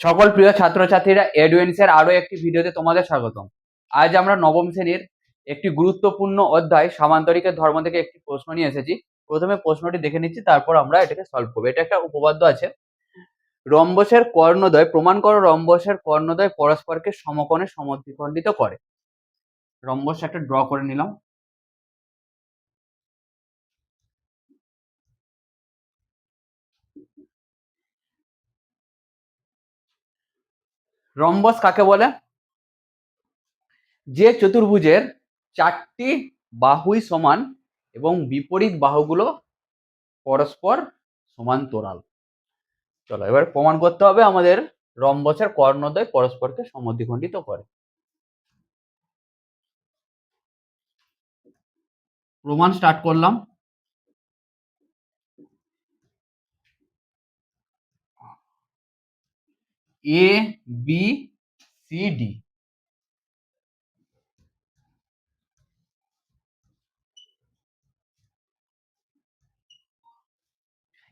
সকল প্রিয় ছাত্রছাত্রীরা এডুয়েন্সের আরও একটি ভিডিওতে তোমাদের স্বাগতম। আজ আমরা নবম শ্রেণির একটি গুরুত্বপূর্ণ অধ্যায়, সামান্তরিকের ধর্ম থেকে একটি প্রশ্ন নিয়ে এসেছি। প্রথমে প্রশ্নটি দেখে নিচ্ছি, তারপর আমরা এটাকে সলভ করব। এটা একটা উপপাদ্য আছে। রম্বসের কর্ণদ্বয়, প্রমাণ করো রম্বসের কর্ণদ্বয় পরস্পরকে সমকোণে সমদ্বিখণ্ডিত করে। রম্বস একটা ড্র করে নিলাম। রম্বস কাকে বলে? যে চতুর্ভুজের চারটি বাহুই সমান এবং বিপরীত বাহুগুলো পরস্পর সমান্তরাল চলো, এবার প্রমাণ করতে হবে আমাদের রম্বসের কর্ণদ্বয় পরস্পরকে সমদ্বিখণ্ডিত করে। প্রমাণ স্টার্ট করলাম। A B C D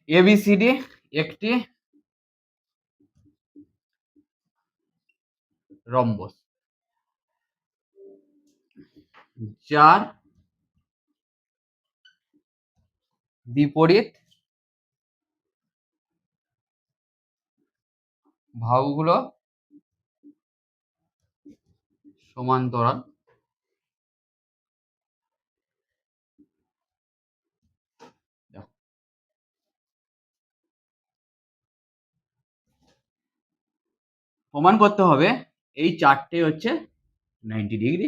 ABCD একটি রম্বস। যার বিপরীত বাহুগুলো সমান্তরাল। প্রমাণ করতে হবে এই চারটে হচ্ছে নাইনটি ডিগ্রি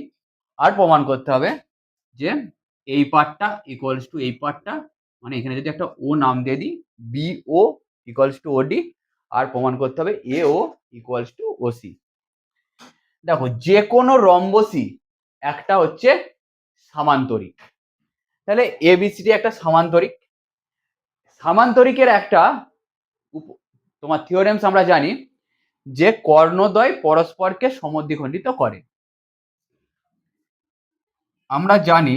আর প্রমাণ করতে হবে যে এই পার্টটা ইকুয়ালস টু এই পার্টটা মানে এখানে যদি একটা ও নাম দিয়ে দিই বি ও ইকুয়ালস টু ওডি আর প্রমাণ করতে হবে A O equals to OC দেখো যে কোনো রম্বসই একটা হচ্ছে সামান্তরিক। তাহলে এবিসিডি একটা সামান্তরিক। সামান্তরিকের একটা তোমার থিওরেমস আমরা জানি, যে কর্ণদ্বয় পরস্পরকে সমদ্বিখণ্ডিত করে। আমরা জানি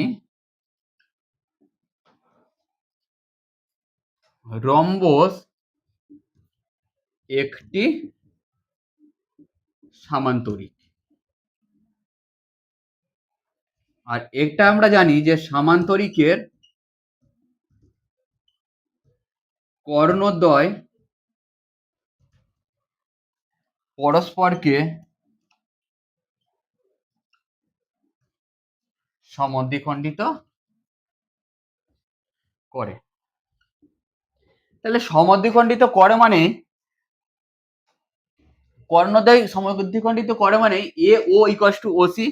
রম্বস একটি সামান্তরিক। আর এটা আমরা জানি যে সামান্তরিকের কর্ণদ্বয় পরস্পরকে সমদ্বিখণ্ডিত করে। তাহলে সমদ্বিখণ্ডিত করে মানে কর্ণদ্বয় সমদ্বিখণ্ডিত করে মানে A O equals to OC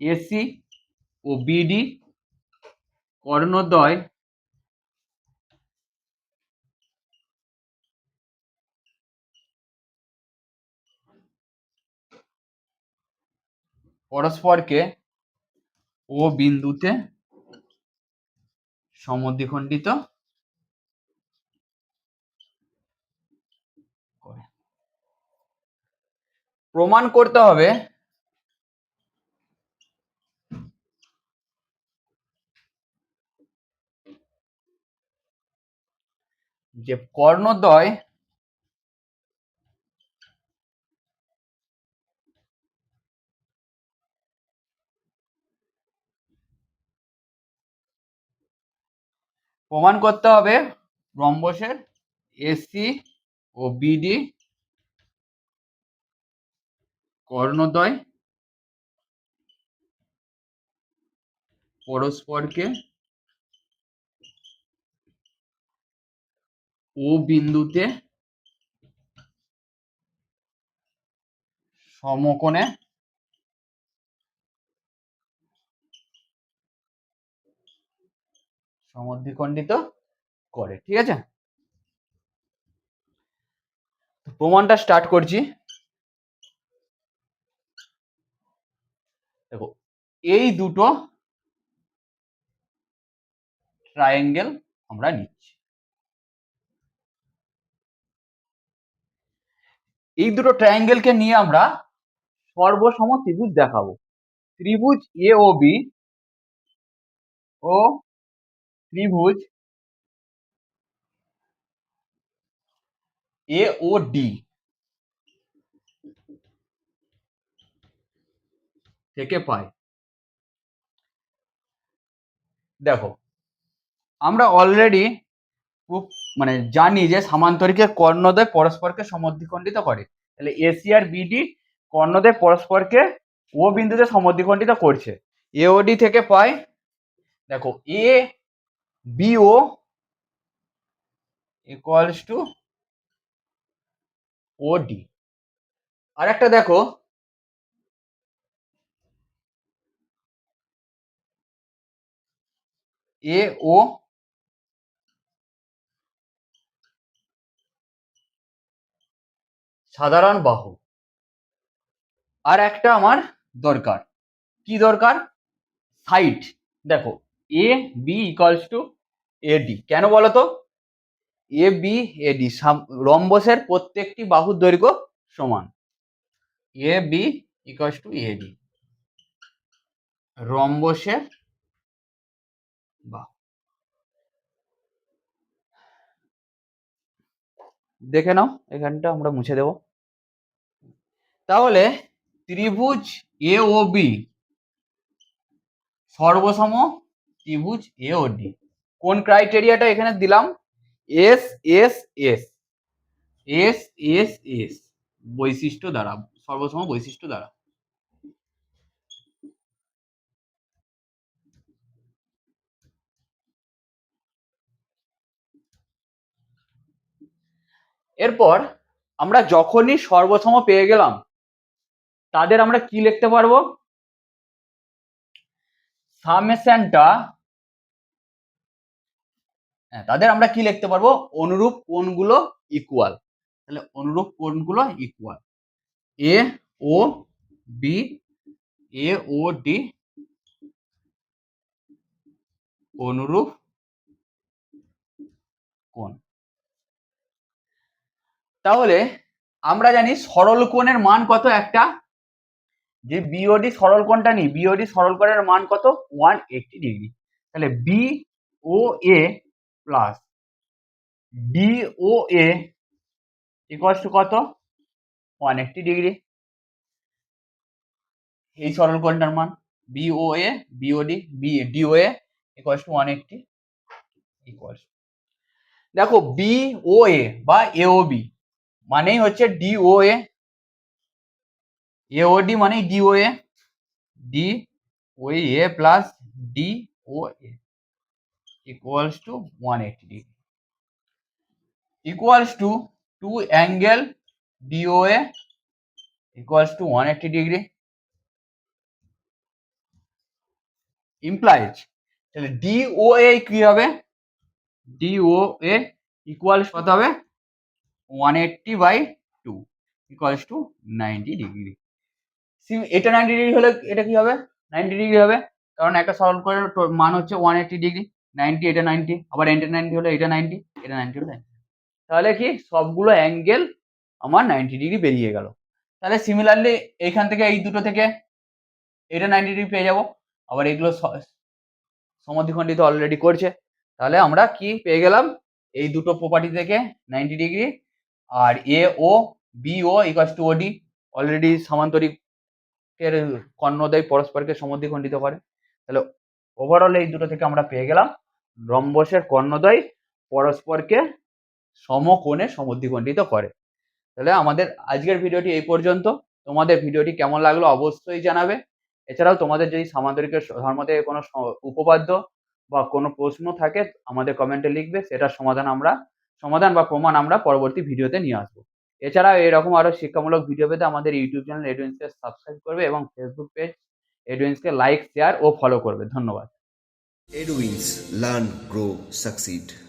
AC O BD কর্ণদ্বয় পরস্পরকে ও বিন্দুতে সমদ্বিখণ্ডিত প্রমাণ করতে হবে। যে কর্ণদ্বয় প্রমাণ করতে হবে রম্বসের এসি ও বিডি কর্ণদ্বয় পরস্পরকে ও বিন্দুতে সমকোণে সমদ্বিখণ্ডিত করে ঠিক আছে? প্রমাণটা স্টার্ট করছি দেখো এই দুটো ট্রায়াঙ্গেল আমরা নিচ্ছি। এই দুটো ট্রায়াঙ্গেলকে নিয়ে আমরা সর্বসম ত্রিভুজ দেখাবো। ত্রিভুজ এ ও বি ও ত্রিভুজ এ ও ডি থেকে পাই। দেখো, আমরা অলরেডি মানে জানি যে সামান্তরিকের কর্ণদ্বয় পরস্পরকে সমদ্বিখণ্ডিত করে। তাহলে এসি আর বিডি কর্ণদ্বয় পরস্পরকে ও বিন্দুতে সমদ্বিখণ্ডিত করছে। এওডি থেকে পাই দেখো এ বিও ইকুয়ালস টু ওডি আর একটা দেখো এ ও সাধারণ বাহু। আর একটা আমার দরকার। কি দরকার? সাইড দেখো, A, B equals to AD কেন বলো তো? এ, বি এডি রম্বসের প্রত্যেকটি বাহুর দৈর্ঘ্য সমান। A, B equals to AD রম্বসের বাহু! দেখে নাও, এখানটা আমরা মুছে দেব। তাহলে ত্রিভুজ এ ও বি সর্বসম ত্রিভুজ এ ও ডি কোন ক্রাইটেরিয়াটা এখানে দিলাম? S S S S S S বৈশিষ্ট্য দ্বারা, সর্বসম বৈশিষ্ট্য দ্বারা। এরপর আমরা যখনই সর্বসম পেয়ে গেলাম, তাদের আমরা কি লিখতে পারব? সামেশনটা হ্যাঁ তাদের আমরা কি লিখতে পারব? অনুরূপ কোণগুলো ইকুয়াল তাহলে অনুরূপ কোণগুলো equal A O B A O D অনুরূপ কোণ। তাহলে আমরা জানি সরল কোণের মান কত একটা? যে বিওডি সরল কোণটা নিই বিওডি সরল কোণের মান কত? ওয়ান এইটটি ডিগ্রি তাহলে B O A plus D O A equals to কত? ওয়ান এইটটি ডিগ্রি এই সরল কোণটার মান B O A BOD B O A equals to one eighty দেখো বি ও এ বা এও বি মানেই হচ্ছে ডি ও এ এওডি মানেই D O A D O A plus D O A equals to 180 degree equals to two angle DOA equals to 180 degree implies তাহলে DOA কি হবে DOA equals কত হবে 180 by 2 equals to 90 degree. এটা 90 degree হলে এটা কি হবে? 90 ডিগ্রি হবে। কারণ একটা সরল করে মান হচ্ছে 180 ডিগ্রি নাইনটি এটা নাইনটি আবার এটা নাইনটি হলে এটা নাইনটি এটা নাইনটি হলে তাহলে কি? সবগুলো অ্যাঙ্গেল আমার নাইনটি ডিগ্রি বেরিয়ে গেল। তাহলে সিমিলারলি এইখান থেকে এই দুটো থেকে এটা নাইনটি ডিগ্রি পেয়ে যাব। আবার এগুলো সমদ্বিখণ্ডিত অলরেডি করছে। তাহলে আমরা কি পেয়ে গেলাম? এই দুটো প্রপার্টি থেকে ninety degree R A O B O equals to OD already সামান্তরিকের কর্ণদয় পরস্পরকে সমদ্বিখণ্ডিত করে। তাহলে ওভারঅল এই দুটো থেকে আমরা পেয়ে গেলাম। রম্বসের কর্ণদ্বয় পরস্পরকে সমকোণে সমদ্বিখণ্ডিত করে। তাহলে আমাদের আজকের ভিডিওটি এই পর্যন্ত। তোমাদের ভিডিওটি কেমন লাগল অবশ্যই জানাবে। এছাড়াও তোমাদের যদি সামান্তরিকের ধর্ম থেকে কোনো উপপাদ্য বা কোনো প্রশ্ন থাকে, আমাদের কমেন্টে লিখবে। সেটার সমাধান আমরা সমাধান বা প্রমাণ আমরা পরবর্তী ভিডিওতে নিয়ে আসব। এছাড়াও এরকম আরও শিক্ষামূলক ভিডিও পেতে আমাদের ইউটিউব চ্যানেল এডুয়েন্সকে সাবস্ক্রাইব করবে এবং ফেসবুক পেজ এডুইন্সকে লাইক শেয়ার ও ফলো করবে। ধন্যবাদ। Eduence learn Grow, Succeed.